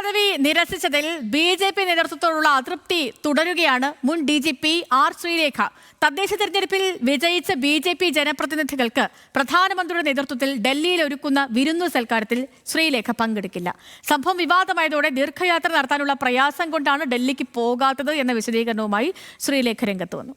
പദവി നിരസിച്ചതിൽ B J P നേതൃത്വത്തോടുള്ള അതൃപ്തി തുടരുകയാണ് മുൻ D G P R Sreerekha. തദ്ദേശ തെരഞ്ഞെടുപ്പിൽ വിജയിച്ച ബി ജെ പി ജനപ്രതിനിധികൾക്ക് പ്രധാനമന്ത്രിയുടെ നേതൃത്വത്തിൽ ഡൽഹിയിൽ ഒരുക്കുന്ന വിരുന്നു സൽക്കാരത്തിൽ ശ്രീലേഖ പങ്കെടുക്കില്ല. സംഭവം വിവാദമായതോടെ ദീർഘയാത്ര നടത്താനുള്ള പ്രയാസം കൊണ്ടാണ് ഡൽഹിക്ക് പോകാത്തത് എന്ന വിശദീകരണവുമായി ശ്രീലേഖ രംഗത്ത് വന്നു.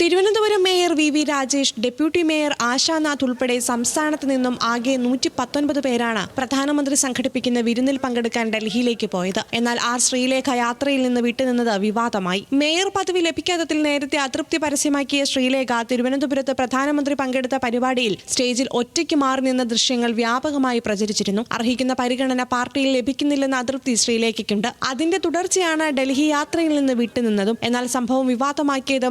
Thiruvananthapuram mayor V V Rajesh deputy mayor Ashanath ഉൾപ്പെടെ സംസ്ഥാനത്ത് നിന്നും ആകെ നൂറ്റി പത്തൊൻപത് പേരാണ് പ്രധാനമന്ത്രി സംഘടിപ്പിക്കുന്ന വിരുന്നിൽ പങ്കെടുക്കാൻ ഡൽഹിയിലേക്ക് പോയത്. എന്നാൽ ആർ ശ്രീലേഖ യാത്രയിൽ നിന്ന് വിട്ടുനിന്നത് വിവാദമായി. മേയർ പദവി ലഭിക്കാത്തതിൽ നേരത്തെ അതൃപ്തി പരസ്യമാക്കിയ ശ്രീലേഖ തിരുവനന്തപുരത്ത് പ്രധാനമന്ത്രി പങ്കെടുത്ത പരിപാടിയിൽ സ്റ്റേജിൽ ഒറ്റയ്ക്ക് മാറി നിന്ന ദൃശ്യങ്ങൾ വ്യാപകമായി പ്രചരിച്ചിരുന്നു. അർഹിക്കുന്ന പരിഗണന പാർട്ടിയിൽ ലഭിക്കുന്നില്ലെന്ന അതൃപ്തി ശ്രീലേഖയ്ക്കുണ്ട്. അതിന്റെ തുടർച്ചയാണ് ഡൽഹി യാത്രയിൽ നിന്ന് വിട്ടുനിന്നതും. എന്നാൽ സംഭവം വിവാദമാക്കിയത്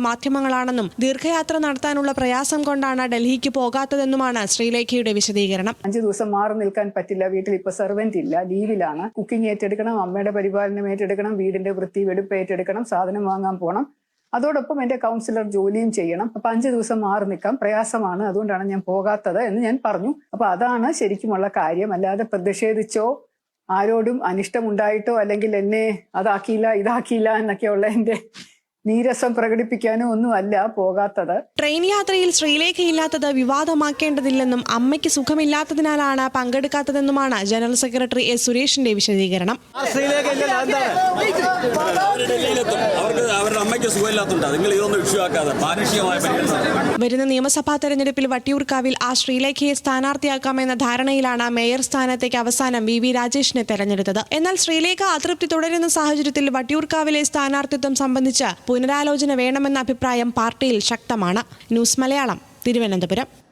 മാധ്യമങ്ങളാണെന്നും ദീർഘയാത്ര നടത്താനുള്ള പ്രയാസം കൊണ്ടാണ് ഡൽഹിക്ക് പോകാത്തതെന്നുമാണ് ശ്രീലേഖയുടെ വിശദീകരണം. അഞ്ചു ദിവസം മാറി നിൽക്കാൻ പറ്റില്ല. വീട്ടിൽ ഇപ്പൊ സെർവന്റ് ഇല്ല. ലീവിലാണ് കുക്കിംഗ് ഏറ്റെടുക്കണം അമ്മയുടെ പരിപാലനം ഏറ്റെടുക്കണം വീടിന്റെ വൃത്തി വെടുപ്പ് ഏറ്റെടുക്കണം സാധനം വാങ്ങാൻ പോകണം അതോടൊപ്പം എന്റെ കൗൺസിലർ ജോലിയും ചെയ്യണം. അപ്പൊ അഞ്ചു ദിവസം മാറി നിൽക്കാം. പ്രയാസമാണ്. അതുകൊണ്ടാണ് ഞാൻ പോകാത്തത് എന്ന് ഞാൻ പറഞ്ഞു. അപ്പൊ അതാണ് ശരിക്കുമുള്ള കാര്യം. അല്ലാതെ പ്രതിഷേധിച്ചോ ആരോടും അനിഷ്ടമുണ്ടായിട്ടോ അല്ലെങ്കിൽ എന്നെ അതാക്കിയില്ല ഇതാക്കിയില്ല എന്നൊക്കെയുള്ള എന്റെ നീരസം പ്രകടിപ്പിക്കാനോ ഒന്നുമല്ല പോകാത്തത്. ട്രെയിൻ യാത്രയിൽ ശ്രീലേഖയില്ലാത്തത് വിവാദമാക്കേണ്ടതില്ലെന്നും അമ്മയ്ക്ക് സുഖമില്ലാത്തതിനാലാണ് പങ്കെടുക്കാത്തതെന്നുമാണ് ജനറൽ സെക്രട്ടറി എസ് സുരേഷിന്റെ വിശദീകരണം. നിങ്ങൾ ഇതൊന്നും ആക്കാതെ പരിഗണന വരുന്ന നിയമസഭാ തെരഞ്ഞെടുപ്പിൽ വട്ടിയൂർക്കാവിൽ ആ ശ്രീലേഖയെ സ്ഥാനാർത്ഥിയാക്കാമെന്ന ധാരണയിലാണ് മേയർ സ്ഥാനത്തേക്ക് അവസാനം വി വി രാജേഷിനെ തെരഞ്ഞെടുത്തത്. എന്നാൽ ശ്രീലേഖ അതൃപ്തി തുടരുന്ന സാഹചര്യത്തിൽ വട്ടിയൂർക്കാവിലെ സ്ഥാനാർത്ഥിത്വം സംബന്ധിച്ച് പുനരാലോചന വേണമെന്ന അഭിപ്രായം പാർട്ടിയിൽ ശക്തമാണ്. ന്യൂസ് മലയാളം തിരുവനന്തപുരം.